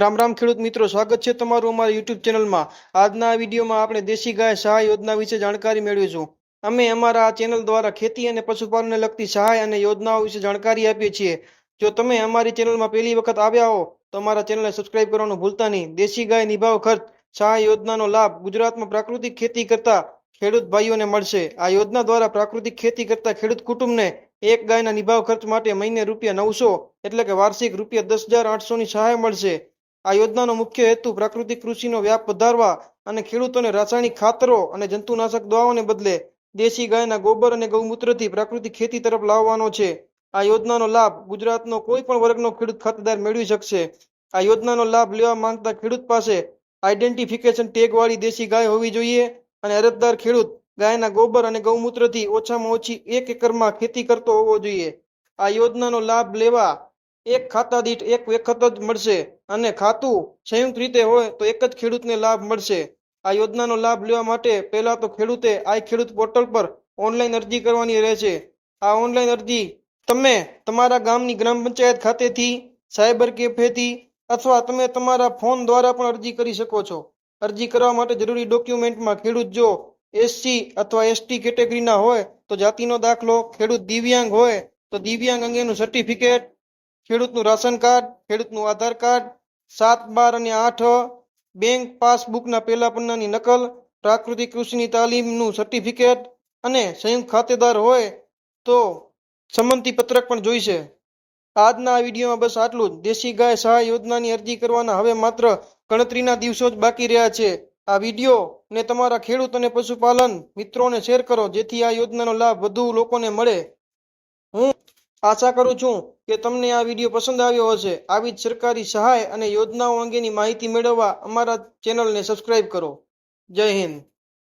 રામ રામ ખેડૂત મિત્રો, સ્વાગત છે તમારું અમારા યુટ્યુબ ચેનલમાં. આજના વિડીયોમાં આપણે દેશી ગાય સહાય યોજના વિશે જાણકારી મેળવીશું. અમે અમારા આ ચેનલ દ્વારા ખેતી અને પશુપાલનને લગતી સહાય અને યોજનાઓ વિશે જાણકારી આપીએ છીએ. જો તમે અમારી ચેનલમાં પહેલી વખત આવ્યા હો, તો અમારા ચેનલને સબસ્ક્રાઇબ કરવાનું ભૂલતા નહીં. દેશી ગાય નિભાવ ખર્ચ, સહાય યોજનાનો લાભ ગુજરાતમાં પ્રાકૃતિક ખેતી કરતા ખેડૂત ભાઈઓને મળશે. આ યોજના દ્વારા પ્રાકૃતિક ખેતી કરતા ખેડૂત કુટુંબને એક ગાયના નિભાવ ખર્ચ માટે મહિને રૂપિયા નવસો એટલે કે વાર્ષિક રૂપિયા દસ હજાર આઠસોની સહાય મળશે. આ યોજનાનો મુખ્ય હેતુ પ્રાકૃતિક કૃષિનો વ્યાપ વધારવા અને ખેડૂતોને રાસાયણિક ખાતરો અને જંતુનાશક દવાઓને બદલે દેશી ગાયના ગોબર અને ગૌમૂત્રથી પ્રાકૃતિક ખેતી તરફ લાવવાનો છે. આ યોજનાનો લાભ ગુજરાતનો કોઈ પણ વર્ગનો ખેડૂત ખાતેદાર મેળવી શકશે. આ યોજનાનો લાભ લેવા માંગતા ખેડૂત પાસે આઈડેન્ટિફિકેશન ટેગવાળી દેશી ગાય હોવી જોઈએ અને અરજદાર ખેડૂત ગાયના ગોબર અને ગૌમૂત્રથી ઓછામાં ઓછી એક એકરમાં ખેતી કરતો હોવો જોઈએ. આ યોજનાનો લાભ લેવા એક ખાતા દીઠ એક વખત જ મળશે અને ખાતું સંયુક્ત રીતે હોય તો એક જ ખેડૂતને લાભ મળશે. આ યોજનાનો લાભ લેવા માટે પહેલા તો ખેડૂતે આ ખેડૂત પોર્ટલ પર ઓનલાઈન અરજી કરવાની રહેશે. આ ઓનલાઈન અરજી તમે તમારા ગામની ગ્રામ પંચાયત ખાતેથી, સાયબર કેફેથી અથવા તમે તમારા ફોન દ્વારા પણ અરજી કરી શકો છો. અરજી કરવા માટે જરૂરી ડોક્યુમેન્ટમાં ખેડૂત જો એસસી અથવા એસટી કેટેગરીના હોય તો જાતિનો દાખલો, ખેડૂત દિવ્યાંગ હોય તો દિવ્યાંગ અંગેનું સર્ટિફિકેટ ખેડૂતનું રાશન કાર્ડ, ખેડૂતનું આધાર કાર્ડ, સાત, બાર અને આઠ, બેંક પાસબુકના પહેલા પન્નાની નકલ, પ્રાકૃતિક કૃષિની તાલીમનું સર્ટિફિકેટ અને સંયુક્ત ખાતેદાર હોય તો સંમતિ પત્રક પણ જોઈશે આજના વિડીયોમાં બસ આટલું જ. દેશી ગાય સહાય યોજનાની અરજી કરવાના હવે માત્ર ગણતરીના દિવસો જ બાકી રહ્યા છે. આ વીડિયો ને તમારા ખેડૂત અને પશુપાલન મિત્રોને શેર કરો, જેથી આ યોજનાનો લાભ વધુ લોકોને મળે. આશા કરું છું કે તમને આ વીડિયો પસંદ આવ્યો હશે. આવી જ સરકારી સહાય અને યોજનાઓ અંગેની માહિતી મેળવવા અમારા ચેનલને સબસ્ક્રાઇબ કરો. જય હિન્દ.